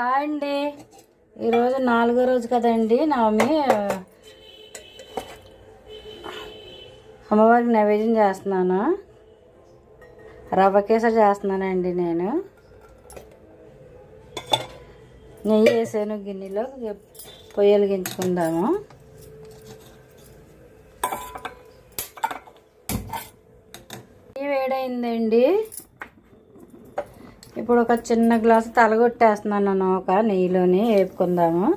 Hi అండి. ఈరోజు నాలుగో రోజు కదండి నవమి. అమ్మవారికి నైవేద్యం చేస్తున్నాను. రవ్వ కేసరి చేస్తున్నానండి నేను. నెయ్యి వేసాను గిన్నెలో. పొయ్యి వెలిగించుకుందాము నెయ్యి వేడైందండి. ఇప్పుడు ఒక చిన్న గ్లాసు తలగొట్టేస్తున్నాను నూక నెయ్యిలోని వేపుకుందాము.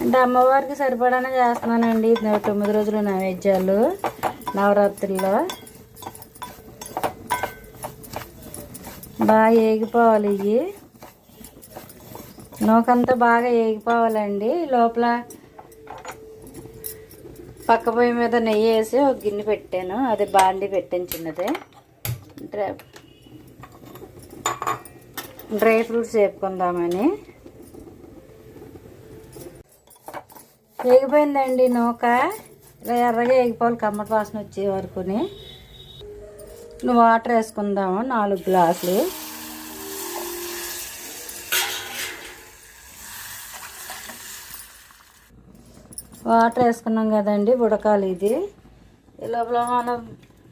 అంటే అమ్మవారికి సరిపడానే చేస్తున్నానండి. తొమ్మిది రోజులు నైవేద్యాలు నవరాత్రుల్లో. బాగా ఏగిపోవాలి ఇవి. నూకంతా బాగా ఏగిపోవాలండి. లోపల పక్క పొయ్యి మీద నెయ్యి వేసి ఒక గిన్నె పెట్టాను. అది బాండి పెట్టాను చిన్నది. డ్రై డ్రై ఫ్రూట్స్ వేపుకుందామని. వేగిపోయిందండి నూక. ఇలా ఎర్రగా వేగిపోవాలి. కమ్మటి వాసన వచ్చే వరకుని. వాటర్ వేసుకుందాము. నాలుగు గ్లాసులు. వాటర్ వేసుకున్నాం కదండి ఉడకాలి ఇది. ఈ లోపల మనం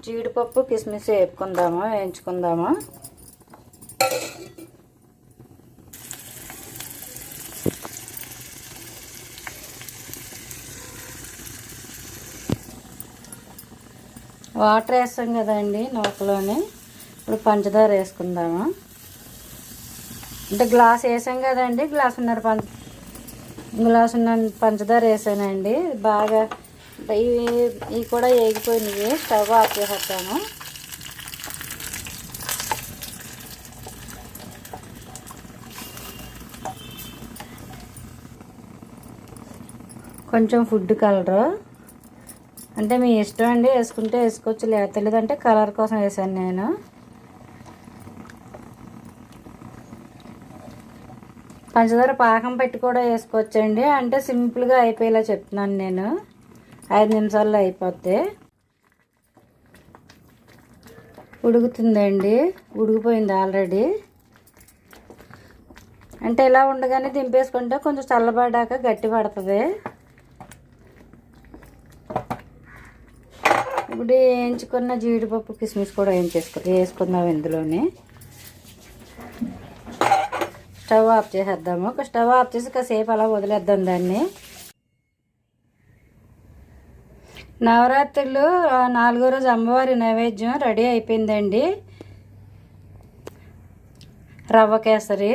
జీడిపప్పు కిస్మిస్ వేపుకుందాము వేయించుకుందాము? వాటర్ వేస్తాం కదండి నూకలోనే. ఇప్పుడు పంచదార వేసుకుందాము? అంటే గ్లాస్ వేసాం కదండి గ్లాసున్నర పంచ గ్లాసున్న పంచదార వేసానండి. బాగా ఇవి ఇవి కూడా వేగిపోయినవి స్టవ్ ఆఫ్ చేసేస్తాను కొంచెం ఫుడ్ కలరు. అంటే మీ ఇష్టం అండి వేసుకుంటే వేసుకోవచ్చు. లేదా లేదంటే కలర్ కోసం వేసాను నేను. పంచదార పాకం పెట్టి కూడా వేసుకోవచ్చండి. అంటే సింపుల్గా అయిపోయేలా చెప్తున్నాను నేను. ఐదు నిమిషాల్లో అయిపోతే ఉడుకుతుందండి. ఉడికిపోయింది ఆల్రెడీ. అంటే ఇలా ఉండగానే దింపేసుకుంటే కొంచెం చల్లబడ్డాక గట్టి పడుతుంది. ఇప్పుడు వేయించుకున్న జీడిపప్పు కిస్మిస్ కూడా వేయించేసుకో వేసుకుందాం ఇందులోని. స్టవ్ ఆఫ్ చేసేద్దాము. ఒక స్టవ్ ఆఫ్ చేసి కాసేపు అలా వదిలేద్దాం దాన్ని. నవరాత్రులు నాలుగో రోజు అమ్మవారి నైవేద్యం రెడీ అయిపోయిందండి. రవ్వ కేసరి.